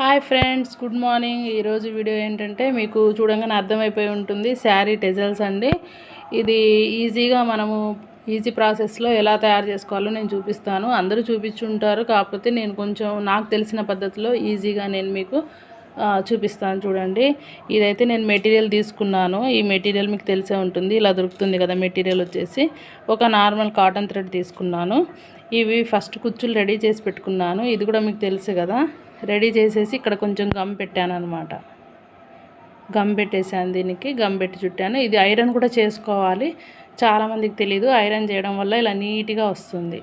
Hi friends good morning. ఈరోజు video ఏంటంటే మీకు చూడంగానే అర్థమైపోయి ఉంటుంది. శారీ టెజల్స్ అండి. ఇది ఈజీగా మనము ఈజీ ప్రాసెస్లో ఎలా తయారు చేసుకోవాలో నేను చూపిస్తాను. అందరూ చూపించుంటారు. కాకపోతే నేను కొంచెం నాకు తెలిసిన పద్ధతిలో ఈజీగా నేను మీకు చూపిస్తాను చూడండి. ఇదైతే నేను మెటీరియల్ తీసుకున్నాను. ఈ మెటీరియల్ మీకు తెలిసే ఉంటుంది. ఇలా దొరుకుతుంది కదా మెటీరియల్ వచ్చేసి. ఒక నార్మల్ కాటన్ థ్రెడ్ తీసుకున్నాను. ఇవి ఫస్ట్ కుచ్చులు రెడీ చేసి పెట్టుకున్నాను. ఇది కూడా మీకు తెలుసు కదా. రెడీ చేసేసి ఇక్కడ కొంచెం గమ్ పెట్టాను అనమాట గమ్ పెట్టేసాను దీనికి గమ్ పెట్టి చుట్టాను. ఇది ఐరన్ కూడా చేసుకోవాలి. చాలామందికి తెలీదు ఐరన్ చేయడం వల్ల ఇలా నీట్గా వస్తుంది.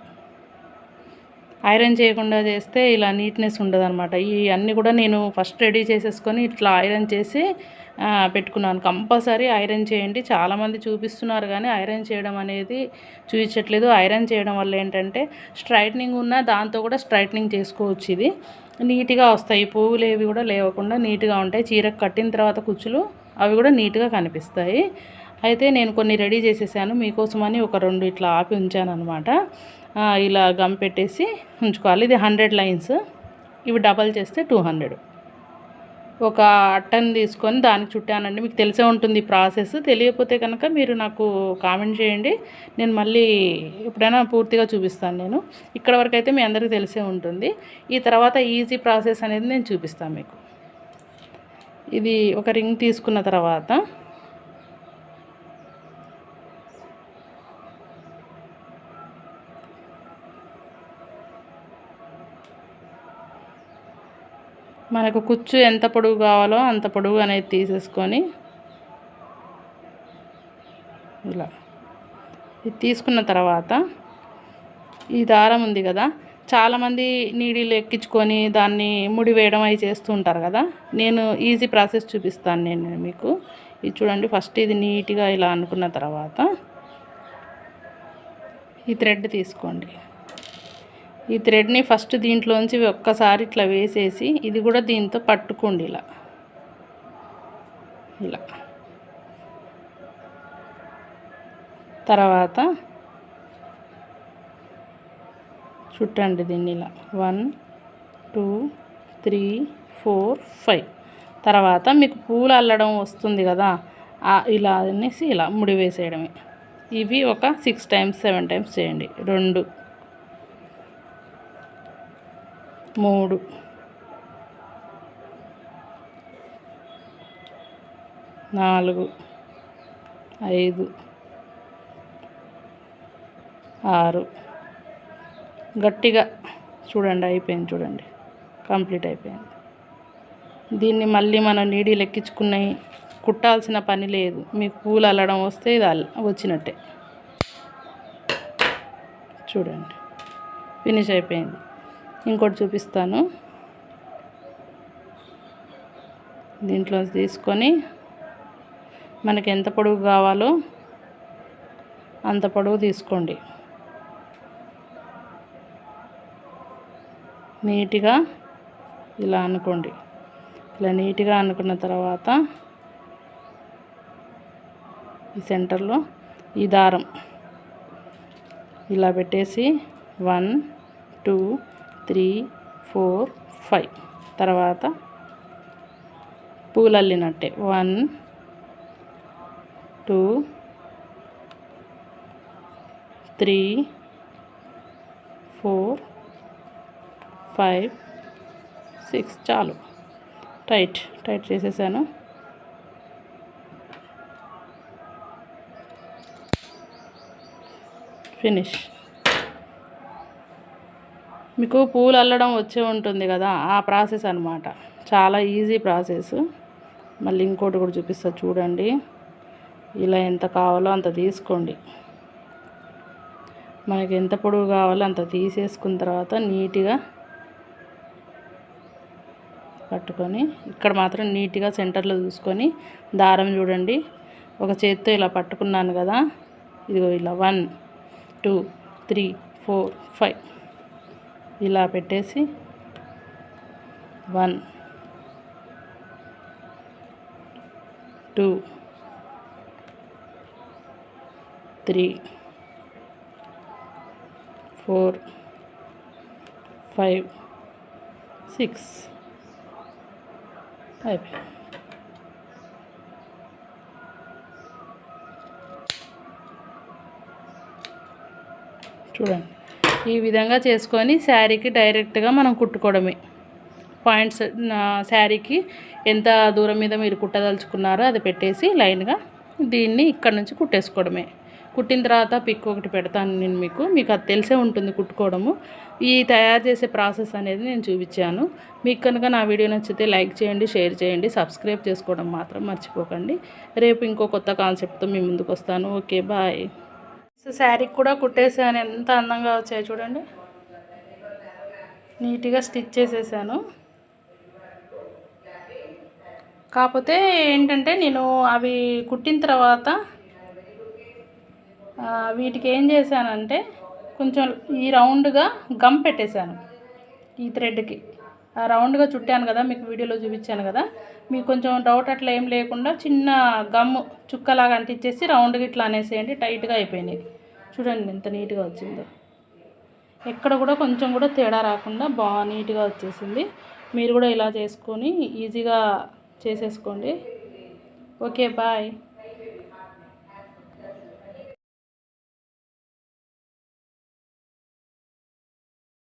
ఐరన్ చేయకుండా చేస్తే ఇలా నీట్నెస్ ఉండదు అనమాట ఈ అన్నీ కూడా నేను ఫస్ట్ రెడీ చేసేసుకొని ఇట్లా ఐరన్ చేసి పెట్టుకున్నాను. కంపల్సరీ ఐరన్ చేయండి. చాలామంది చూపిస్తున్నారు కానీ ఐరన్ చేయడం అనేది చూపించట్లేదు. ఐరన్ చేయడం వల్ల ఏంటంటే స్ట్రైట్నింగ్ ఉన్న దాంతో కూడా స్ట్రైట్నింగ్ చేసుకోవచ్చు ఇది. నీట్గా వస్తాయి. పువ్వులు ఏవి కూడా లేవకుండా నీట్గా ఉంటాయి. చీరకు కట్టిన తర్వాత కుచ్చులు అవి కూడా నీట్గా కనిపిస్తాయి. అయితే నేను కొన్ని రెడీ చేసేసాను. మీకోసమని ఒక రెండు ఇట్లా ఆపి ఉంచాను అనమాట ఇలా గమ్ పెట్టేసి ఉంచుకోవాలి. ఇది హండ్రెడ్ లైన్స్. ఇవి డబల్ చేస్తే టూ హండ్రెడ్. ఒక అట్టను తీసుకొని దానికి చుట్టానండి. మీకు తెలిసే ఉంటుంది ప్రాసెస్. తెలియకపోతే కనుక మీరు నాకు కామెంట్ చేయండి. నేను మళ్ళీ ఎప్పుడైనా పూర్తిగా చూపిస్తాను నేను. ఇక్కడ వరకు అయితే మీ అందరికీ తెలిసే ఉంటుంది. ఈ తర్వాత ఈజీ ప్రాసెస్ అనేది నేను చూపిస్తాను మీకు. ఇది ఒక రింగ్ తీసుకున్న తర్వాత మనకు కుచ్చు ఎంత పొడుగు కావాలో అంత పొడుగు అనేది తీసేసుకొని ఇలా. ఇది తీసుకున్న తర్వాత ఈ దారం ఉంది కదా చాలామంది నీడీలు ఎక్కించుకొని దాన్ని ముడి వేయడం అవి చేస్తూ ఉంటారు కదా నేను ఈజీ ప్రాసెస్ చూపిస్తాను నేను మీకు. ఇది చూడండి ఫస్ట్ ఇది నీట్గా ఇలా అనుకున్న తర్వాత ఈ థ్రెడ్ తీసుకోండి. ఈ థ్రెడ్ని ఫస్ట్ దీంట్లోంచి ఒక్కసారి ఇట్లా వేసేసి ఇది కూడా దీంతో పట్టుకోండి ఇలా. ఇలా. తర్వాత చుట్టండి దీన్ని ఇలా. One two three four five. తర్వాత మీకు పూలు అల్లడం వస్తుంది కదా ఇలా అనేసి ఇలా ముడి వేసేయడమే. ఇవి ఒక సిక్స్ టైమ్స్ సెవెన్ టైమ్స్ చేయండి. రెండు. మూడు. నాలుగు. ఐదు. ఆరు. గట్టిగా చూడండి అయిపోయింది చూడండి. కంప్లీట్ అయిపోయింది. దీన్ని మళ్ళీ మనం నీడి లెక్కించుకున్నాయి కుట్టాల్సిన పని లేదు. మీకు పూలు అల్లడం వస్తే ఇది వచ్చినట్టే. చూడండి. ఫినిష్ అయిపోయింది. ఇంకోటి చూపిస్తాను. దీంట్లో తీసుకొని మనకి ఎంత పొడుగు కావాలో అంత పొడవు తీసుకోండి. నీట్గా ఇలా అనుకోండి. ఇలా నీట్గా అనుకున్న తర్వాత ఈ సెంటర్లో ఈ దారం ఇలా పెట్టేసి one two three four five. తర్వాత పూలు అల్లినట్టే one two three four five six. చాలు. టైట్. టైట్ చేసేసాను. ఫినిష్. మీకు పూలు అల్లడం వచ్చే ఉంటుంది కదా ఆ ప్రాసెస్ అనమాట చాలా ఈజీ ప్రాసెస్. మళ్ళీ ఇంకోటి కూడా చూపిస్తా చూడండి. ఇలా ఎంత కావాలో అంత తీసుకోండి. మనకి ఎంత పొడవు కావాలో అంత తీసేసుకున్న తర్వాత నీట్గా పట్టుకొని ఇక్కడ మాత్రం నీట్గా సెంటర్లో చూసుకొని దారం చూడండి. ఒక చేత్తో ఇలా పట్టుకున్నాను కదా. ఇదిగో ఇలా one two three four five. ఇలా పెట్టేసి one two three four five six అయిపోయింది చూడండి. ఈ విధంగా చేసుకొని శారీకి డైరెక్ట్గా మనం కుట్టుకోవడమే. పాయింట్స్ నా శారీకి ఎంత దూరం మీద మీరు కుట్టదలుచుకున్నారో అది పెట్టేసి లైన్గా దీన్ని ఇక్కడ నుంచి కుట్టేసుకోవడమే. కుట్టిన తర్వాత పిక్ ఒకటి పెడతాను నేను మీకు. మీకు అది తెలిసే ఉంటుంది కుట్టుకోవడము. ఈ తయారు చేసే ప్రాసెస్ అనేది నేను చూపించాను. మీకు కనుక నా వీడియో నచ్చితే లైక్ చేయండి షేర్ చేయండి సబ్స్క్రైబ్ చేసుకోవడం మాత్రం మర్చిపోకండి. రేపు ఇంకో కొత్త కాన్సెప్ట్తో మీ ముందుకు వస్తాను. Okay bye. సో శారీకి కూడా కుట్టేసాను. ఎంత అందంగా వచ్చాయి చూడండి. నీట్గా స్టిచ్ చేసేసాను. కాకపోతే ఏంటంటే నేను అవి కుట్టిన తర్వాత వీటికి ఏం చేశానంటే కొంచెం ఈ రౌండ్గా గమ్ పెట్టేశాను ఈ థ్రెడ్కి. రౌండ్గా చుట్టాను కదా మీకు వీడియోలో చూపించాను కదా. మీకు కొంచెం డౌట్ అట్లా ఏం లేకుండా చిన్న గమ్ చుక్కలాగా అంటించేసి రౌండ్గా ఇట్లా అనేసేయండి టైట్గా అయిపోయినాయి. చూడండి ఎంత నీట్గా వచ్చిందో. ఎక్కడ కూడా కొంచెం కూడా తేడా రాకుండా బాగా నీట్గా వచ్చేసింది. మీరు కూడా ఇలా చేసుకొని ఈజీగా చేసేసుకోండి. Okay bye.